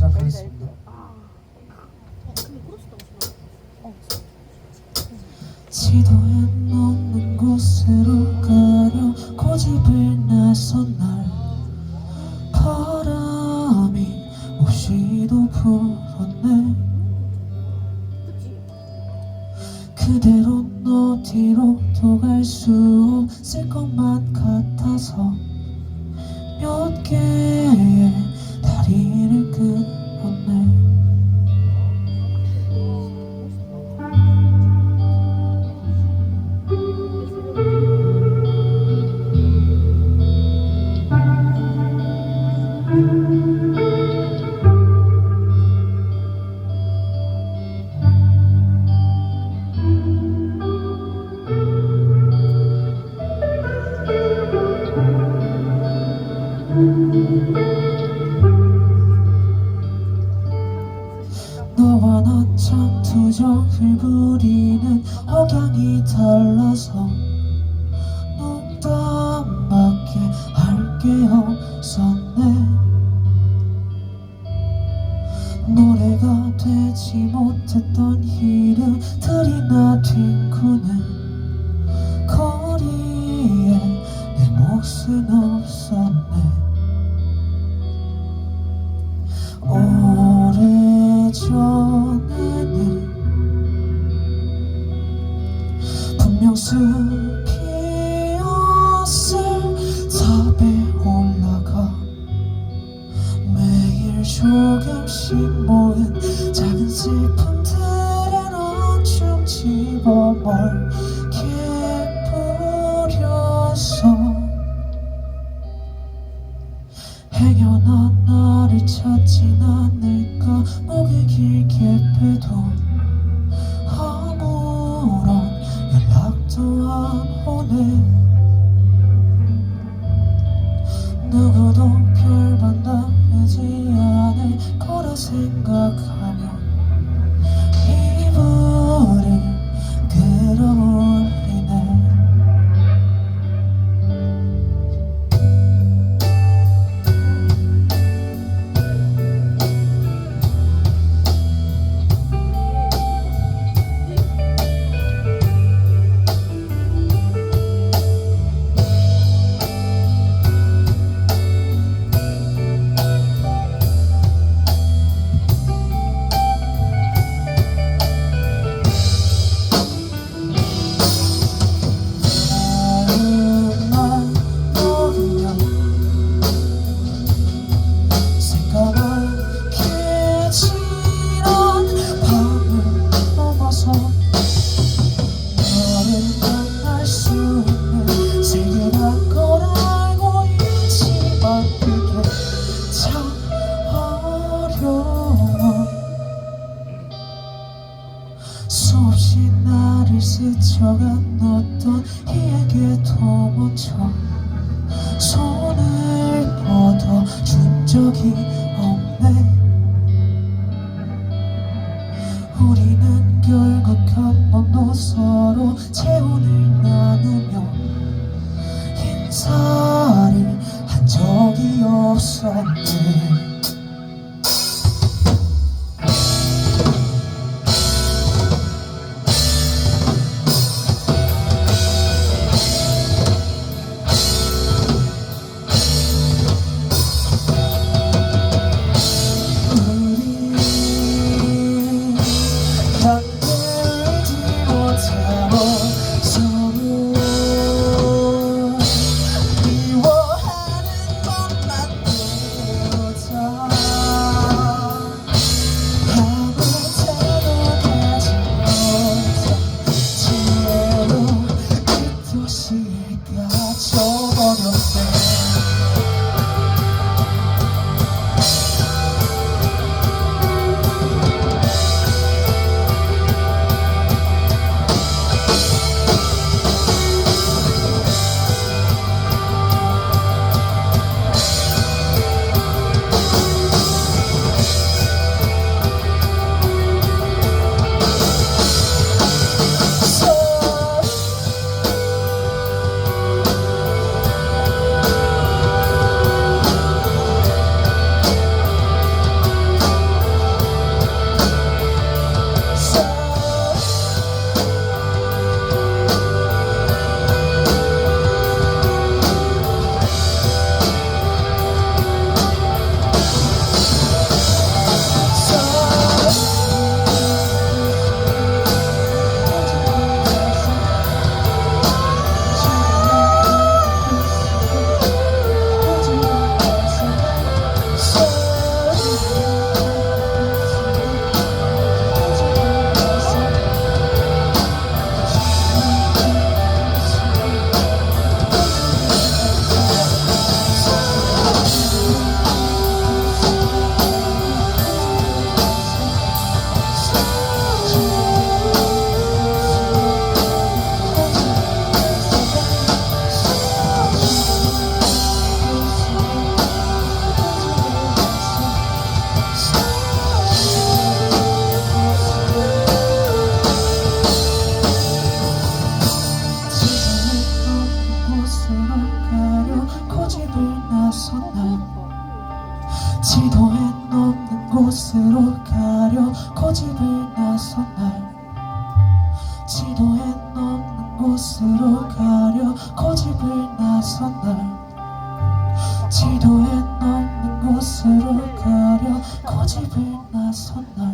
시작하겠습니다. 지도에 넣는 곳으로 가려 고집을 나선 날. 바람이 없이도 불었네. 그대로는 어디로도 갈 수 없을 것만 같아서 너와 난참 투정을 부리는 억양이 달라서 농담밖에 할 게 없었네. 노래가 되지 못했던 이름들이나 뒹구는 거리에 내 몫은 없었네 조금씩 모은 작은 슬픔들은 어쩜 집어 멀게 뿌려서 행여난 나를 찾진 않을까 목을 길게 빼도 아무런 연락도 안 오네 없이 나를 스쳐간 어떤 이에게도 먼저 손을 뻗어 준 적이 없네. 우리는 결국 한 번도 서로 체온을 나누며 인사를 한 적이 없었네 곳으로 가려 고집을 나선 날 지도에 없는 곳으로 가려 고집을 나선 날 지도에 없는 곳으로 가려 고집을 나선 날